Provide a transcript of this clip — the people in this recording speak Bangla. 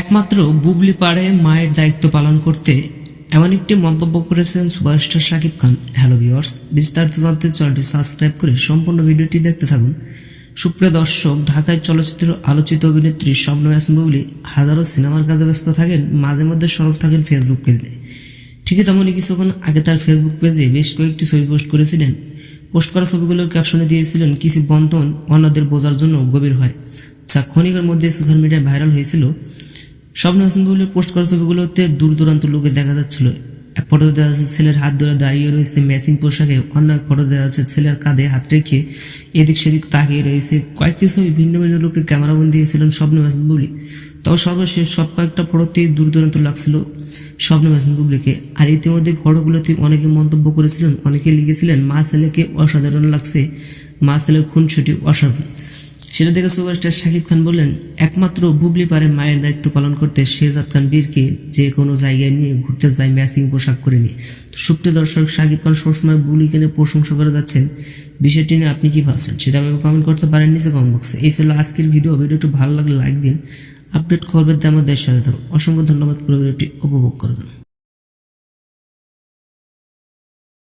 একমাত্র বুবলি পাড়ে মায়ের দায়িত্ব পালন করতে এমন একটি মন্তব্য করেছেন superstar Shakib Khan. Hello viewers বিস্তারিত জানতে চ্যানেলটি সাবস্ক্রাইব করে সম্পূর্ণ ভিডিওটি দেখতে থাকুন। সুপ্রিয় দর্শক, ঢাকায় চলচ্চিত্র আলোচিত অভিনেত্রী স্বপ্ন হাসান বুবলি হাজারো সিনেমার কাজে ব্যস্ত থাকেন, মাঝে মধ্যে সরব থাকেন ফেসবুক পেজে ঠিকই তেমনই কিছুক্ষণ আগে তার ফেসবুক পেজে বেশ কয়েকটি ছবি পোস্ট করেছিলেন। পোস্ট করা ছবিগুলোর ক্যাপশনে দিয়েছিলেন কিছু বন্ধন অন্যদের বোঝার জন্য গভীর হয়। যা ক্ষণিকের মধ্যে সোশ্যাল মিডিয়ায় ভাইরাল হয়েছিল। স্বপ্ন হাসান পোস্ট করা ছবিগুলোতে দূর দূরান্ত লোকে দেখা যাচ্ছিল। এক ফটো দেওয়া যাচ্ছে ছেলের হাত ধরে দাঁড়িয়ে রয়েছে ম্যাচিং পোশাকে, অন্য এক ফটো দেওয়া যাচ্ছে ছেলের কাঁধে হাত রেখে এদিক সেদিক তাকিয়ে রয়েছে। কয়েকটি ছবি ভিন্ন ভিন্ন লোকে ক্যামেরাবন্দি দিয়েছিলেন স্বপ্ন হাসান তবে সর্বশেষ সব কয়েকটা ফটোতেই দূর দূরান্ত লাগছিল স্বপ্ন হাসান বুবলিকে আর ইতিমধ্যে ফটোগুলোতে অনেকে মন্তব্য করেছিলেন, অনেকে লিখেছিলেন, মা ছেলেকে অসাধারণ লাগছে। মা ছেলের খুনসুটি অসাধারণ। সেটা দেখে সুপারস্টার শাকিব খান বললেন একমাত্র বুবলি পারে মায়ের দায়িত্ব পালন করতে শেহজাদ খান বীরকে যে কোনো জায়গায় নিয়ে ঘুরতে যায় ম্যাচিং পোশাক করে নিয়ে। তো সুপ্রিয় দর্শক, শাকিব খান সবসময় বুবলিকে নিয়ে প্রশংসা করে যাচ্ছেন। বিষয়টি নিয়ে আপনি কি ভাবছেন সেটা আমাকে কমেন্ট করতে পারেন নিচে কমেন্ট বক্সে এই ছিল আজকের ভিডিও ভিডিওটি ভালো লাগলে লাইক দিন। আপডেট খবরের দাম দেশের সাথে থাকুন। অসংখ্য ধন্যবাদ পুরো ভিডিওটি উপভোগ করার জন্য।